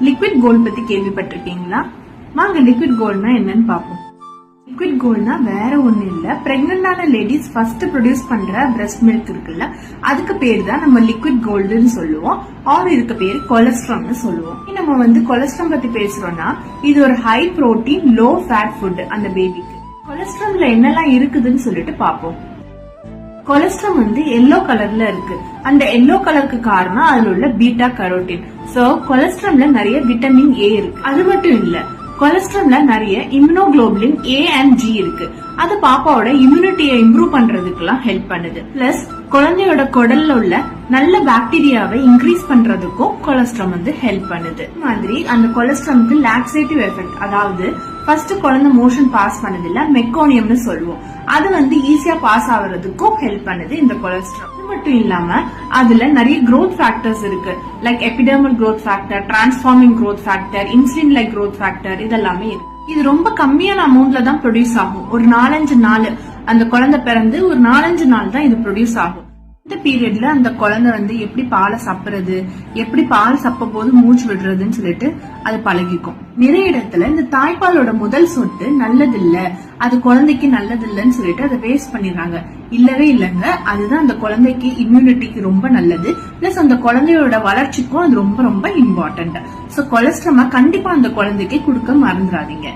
Liquid gold பத்தி கேள்விப்பட்டிருக்கீங்களா? வாங்க லிக்விட் கோல்ட்னா என்னன்னு பார்ப்போம். லிக்விட் கோல்ட்னா வேற ஒண்ணு இல்ல. பிரெக்னண்டான லேடிஸ் ஃபர்ஸ்ட் ப்ரொடியூஸ் பண்ற பிரஸ்ட் மில்க் இருக்குல்ல அதுக்கு பேர் தான் நம்ம லிக்விட் கோல்டுன்னு சொல்லுவோம். ஆர் இதுக்கு பேர் கொலஸ்ட்ரால்னு சொல்லுவோம். நம்ம வந்து கொலஸ்ட்ரால் பத்தி பேசுறோம்னா இது ஒரு high protein low fat food அந்த பேபிக்கு கொலஸ்ட்ரால்ல என்னெல்லாம் இருக்குதுன்னு சொல்லிட்டு பார்ப்போம். கொலஸ்ட்ரால் வந்து எல்லோ கலர்ல இருக்கு. அந்த எல்லோ கலருக்கு காரணம் அதுல உள்ள பீட்டா கரோட்டின் சோ கொலஸ்ட்ரம்ல நிறைய விட்டமின் ஏ இருக்கு. அது மட்டும் இல்ல கொலஸ்ட்ரம்ல நிறைய இம்யூனோகுளோபுலின் ஏ அண்ட் ஜி இருக்கு. அது பாப்பாவோட இம்யூனிட்டியை இம்ப்ரூவ் பண்றதுக்கெல்லாம் ஹெல்ப் பண்ணுது. பிளஸ் குழந்தையோட குடல்ல உள்ள நல்ல பாக்டீரியாவை இன்க்ரீஸ் பண்றதுக்கும் கொலஸ்ட்ரால் வந்து ஹெல்ப் பண்ணுது. மாதிரி அந்த கொலஸ்ட்ராலுக்கு லாக்ஸேட்டிவ் எஃபெக்ட் அதாவது ஃபர்ஸ்ட் குழந்தை மோஷன் பாஸ் பண்ணதில்ல மெக்கோனியம்னு சொல்லுவோம். அது வந்து ஈஸியா பாஸ் ஆகுறதுக்கும் ஹெல்ப் பண்ணுது இந்த கொலஸ்ட்ரால் அது மட்டும் இல்லாம அதுல நிறைய க்ரோத் ஃபேக்டர்ஸ் இருக்கு. Like epidermal growth factor transforming growth factor insulin like growth factor இதெல்லாமே இருக்கு. இது ரொம்ப கம்மியான அமௌண்ட்ல தான் ப்ரொடியூஸ் ஆகும். ஒரு நாலஞ்சு நாள் அந்த குழந்தை பிறந்து ஒரு நாலஞ்சு நாள் தான் இது ப்ரொடியூஸ் ஆகும். இந்த பீரியட்ல அந்த குழந்தை வந்து எப்படி பாலை சப்புறது எப்படி பால் சப்ப போது மூச்சு விடுறதுன்னு சொல்லிட்டு அது பழகிக்கும். நிறைய இடத்துல இந்த தாய்ப்பாலோட முதல் சொட்டு நல்லதில்ல அது குழந்தைக்கு நல்லது இல்லைன்னு சொல்லிட்டு அதை வேஸ்ட் பண்ணிடுறாங்க. இல்லவே இல்லைங்க அதுதான் அந்த குழந்தைக்கு இம்யூனிட்டிக்கு ரொம்ப நல்லது பிளஸ் அந்த குழந்தையோட வளர்ச்சிக்கும் அது ரொம்ப ரொம்ப இம்பார்ட்டன்ட் சோ கொலஸ்ட்ரமா கண்டிப்பா அந்த குழந்தைக்கு கொடுக்க மறந்துடாதீங்க.